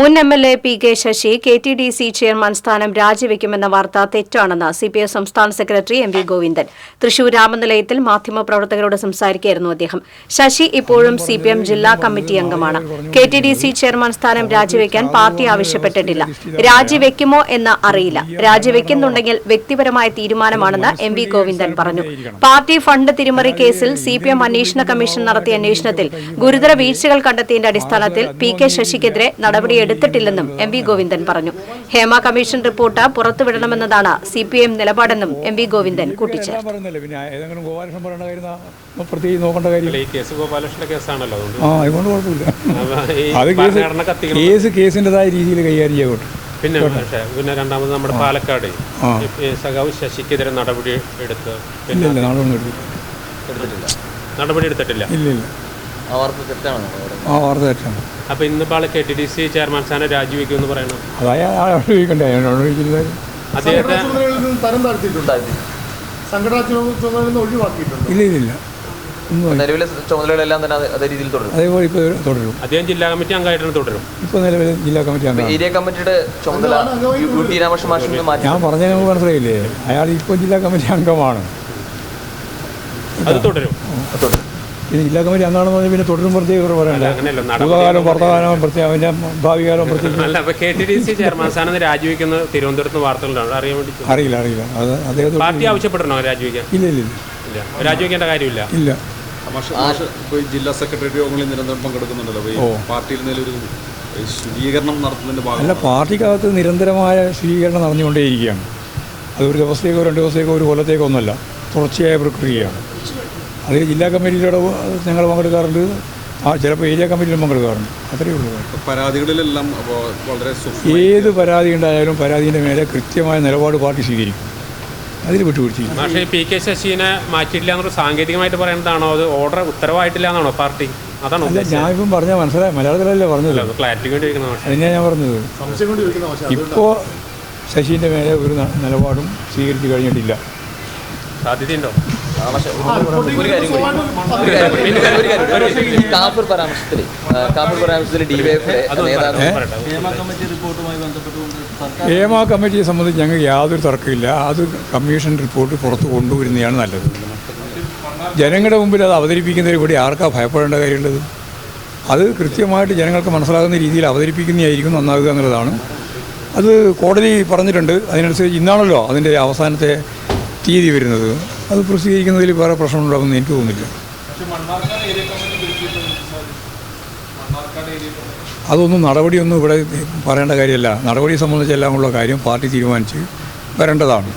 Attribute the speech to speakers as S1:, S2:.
S1: മുൻ M L A P K Sasi K T D C chairman സ്ഥാനം രാജിവെക്കുമെന്ന വാർത്ത തെറ്റാണെന്ന് സി പി ഐ സംസ്ഥാന secretary M V Govindan. Thrissur രാമനിലയത്തിൽ മാധ്യമപ്രവർത്തകരോട് സംസാരിക്കുകയായിരുന്നു അദ്ദേഹം. ശശി ഇപ്പോഴും സി പി എം ജില്ലാ കമ്മിറ്റി അംഗമാണ്. K T D C chairman സ്ഥാനം രാജിവെക്കാൻ പാർട്ടി ആവശ്യപ്പെട്ടിട്ടില്ല. രാജിവെക്കുമോ എന്ന് അറിയില്ല. രാജിവെക്കുന്നുണ്ടെങ്കിൽ വ്യക്തിപരമായ തീരുമാനമാണെന്ന് എം വി ഗോവിന്ദൻ പറഞ്ഞു. പാർട്ടി ഫണ്ട് തിരിമറി കേസിൽ സി പി എം അന്വേഷണ കമ്മീഷൻ നടത്തിയ അന്വേഷണത്തിൽ ഗുരുതര വീഴ്ചകൾ കണ്ടെത്തിയതിന്റെ അടിസ്ഥാനത്തിൽ പി കെ ശശിക്കെതിരെ നടപടിയെടുത്തിട്ടില്ലെന്നും എം വി ഗോവിന്ദൻ പറഞ്ഞു. ഹേമ കമ്മീഷൻ റിപ്പോർട്ട് പുറത്തുവിടണമെന്നതാണ് സി പി എം നിലപാടെന്നും എം വി ഗോവിന്ദൻ കൂട്ടിച്ചേർത്തു.
S2: രീതിയിൽ കൈകാര്യം ചെയ്യട്ടെ
S3: പിന്നെ പക്ഷേ പിന്നെ രണ്ടാമത് നമ്മുടെ പാലക്കാട്. സഖാവ് ശശിക്കെതിരെ നടപടി എടുത്ത്
S2: ഇല്ല
S3: പിന്നെ
S2: ഇല്ല നാളെ ഒന്നും
S4: എടുത്തിട്ടില്ല.
S3: നടപടി എടുത്തിട്ടില്ല.
S2: ഇല്ല ഇല്ല.
S4: ആ വാർത്ത തെറ്റാണെന്ന് പറയുന്നത്
S2: ആ വാർത്ത തെറ്റാണ്.
S3: അപ്പൊ ഇന്നിപ്പോൾ ആൾ K T D C chairman സ്ഥാനം രാജിവെക്കുമെന്ന് പറയണം
S2: അതായത് അയാളോട് ചോദിക്കണ്ടേ അയാളോട്
S3: അദ്ദേഹത്തെ
S5: തരം താഴ്ത്തിയിട്ടുണ്ട് സംഘടനാ ചുമതലയിൽ നിന്ന് ഒഴിവാക്കിയിട്ടുണ്ട്.
S2: ഇല്ല
S4: നിലവിലെ ചുമതലകളെല്ലാം തന്നെ അതേ രീതിയിൽ തുടരും.
S2: അതേപോലെ ഇപ്പോൾ തുടരും.
S3: അദ്ദേഹം ജില്ലാ കമ്മിറ്റി അംഗമായിട്ടാണ് തുടരും.
S2: ഇപ്പോൾ നിലവിൽ ജില്ലാ കമ്മിറ്റി അംഗം
S4: ഏരിയ കമ്മിറ്റിയുടെ ചുമതല യു ടി രാമകൃഷ്ണ മാറ്റി
S2: ഞാൻ പറഞ്ഞ നമുക്ക് മനസ്സിലായില്ലേ? അയാൾ ഇപ്പോൾ ജില്ലാ കമ്മിറ്റി അംഗമാണ്.
S3: അത് തുടരും.
S4: തുടരും.
S2: പിന്നെ ജില്ലാ കമ്മിറ്റി അന്നാണെന്ന് പറഞ്ഞാൽ പിന്നെ തുടരും പ്രത്യേകം ഇവർ പറയണ്ട? ഭൂതകാലം വർത്തമാനം പ്രത്യേകം അതിന്റെ ഭാവി കാലം പ്രത്യേകിച്ച്
S3: അല്ല അപ്പൊ K T D C chairman സ്ഥാനം രാജിവെക്കുന്ന തിരുവനന്തപുരത്ത് നിന്ന് അറിയാൻ വേണ്ടി
S2: അറിയില്ല അറിയില്ല. അത് അദ്ദേഹത്തോട്
S3: പാർട്ടി ആവശ്യപ്പെടണോ രാജിവെക്കാൻ?
S2: ഇല്ല ഇല്ല ഇല്ല.
S3: രാജിവെക്കേണ്ട കാര്യമില്ല?
S2: ഇല്ല.
S6: ജില്ലാ സെക്രട്ടറി യോഗങ്ങളിൽ നിരന്തരം പങ്കെടുക്കുന്നുണ്ടല്ലോ. പാർട്ടിയിൽ ഈ ശുചീകരണം നടത്തുന്നതിന്റെ
S2: അല്ല
S6: ഭാഗമാണ്
S2: പാർട്ടിക്കകത്ത് നിരന്തരമായ ശുചീകരണം നടന്നുകൊണ്ടേയിരിക്കുകയാണ്. അത് ഒരു ദിവസത്തേക്കോ രണ്ട് ദിവസത്തേക്കോ ഒരു കൊല്ലത്തേക്കോ ഒന്നുമല്ല. തുടർച്ചയായ പ്രക്രിയയാണ്. അതിൽ ജില്ലാ കമ്മിറ്റിയിലൂടെ ഞങ്ങൾ പങ്കെടുക്കാറുണ്ട്. ആ ചിലപ്പോൾ ഏരിയ കമ്മിറ്റിയിലും പങ്കെടുക്കാറുണ്ട്. അത്രയേ ഉള്ളൂ.
S6: പരാതികളിലെല്ലാം അപ്പോൾ വളരെ
S2: ഏത് പരാതി ഉണ്ടായാലും പരാതിന്റെ മേലെ കൃത്യമായ നിലപാട് പാർട്ടി സ്വീകരിക്കും. അതിൽ വിട്ടുവീഴ്ചയില്ല
S3: പക്ഷേ പി കെ ശശിനെ മാറ്റിയിട്ടില്ല എന്നൊരു സാങ്കേതികമായിട്ട് പറയുന്നതാണോ അത് ഓർഡർ ഉത്തരവായിട്ടില്ല എന്നാണോ പാർട്ടി? അതാണോ
S2: അല്ല ഞാനിപ്പം പറഞ്ഞാൽ മനസ്സിലായി മലയാളത്തിലല്ലേ പറഞ്ഞത്? അതിനാ ഞാൻ പറഞ്ഞത്.
S5: സംശയം കൊണ്ട് ചോദിക്കുന്ന
S2: ഇപ്പോൾ ശശീന്റെ മേലെ ഒരു നിലപാടും സ്വീകരിച്ചു കഴിഞ്ഞിട്ടില്ല.
S3: സാധ്യതയുണ്ടോ?
S4: പക്ഷേ ഒരു കാര്യം കൂടി. ഒരു കാര്യം കൂടി. ഒരു കാര്യം- ഒരു കാര്യം കൂടി. ഒരു- ഈ കാഫിർ പരാമർശത്തിൽ കാപ്പൂർ പരാമർശത്തിൽ ഡിവൈഎഫിലെ നേതാവ്
S2: ഏമാ കമ്മിറ്റിയെ സംബന്ധിച്ച് ഞങ്ങൾക്ക് യാതൊരു തർക്കമില്ല അത് കമ്മീഷൻ റിപ്പോർട്ട് പുറത്ത് കൊണ്ടുവരുന്നതാണ് നല്ലത്. ജനങ്ങളുടെ മുമ്പിൽ അത് അവതരിപ്പിക്കുന്നതിൽ കൂടി ആർക്കാ ഭയപ്പെടേണ്ട കാര്യമുള്ളത്? അത് കൃത്യമായിട്ട് ജനങ്ങൾക്ക് മനസ്സിലാകുന്ന രീതിയിൽ അവതരിപ്പിക്കുന്നതായിരിക്കും നന്നാകുക എന്നുള്ളതാണ്. അത് കോടതി പറഞ്ഞിട്ടുണ്ട്. അതിനനുസരിച്ച് ഇന്നാണല്ലോ അതിന്റെ അവസാനത്തെ തീയതി വരുന്നത്. അത് പ്രസിദ്ധീകരിക്കുന്നതിൽ വേറെ പ്രശ്നമുണ്ടാകുമെന്ന് എനിക്ക് തോന്നുന്നില്ല. അതൊന്നും നടപടിയൊന്നും ഇവിടെ പറയേണ്ട കാര്യമല്ല. നടപടിയെ സംബന്ധിച്ചെല്ലാമുള്ള ഉള്ള കാര്യം പാർട്ടി തീരുമാനിച്ച് വരേണ്ടതാണ്.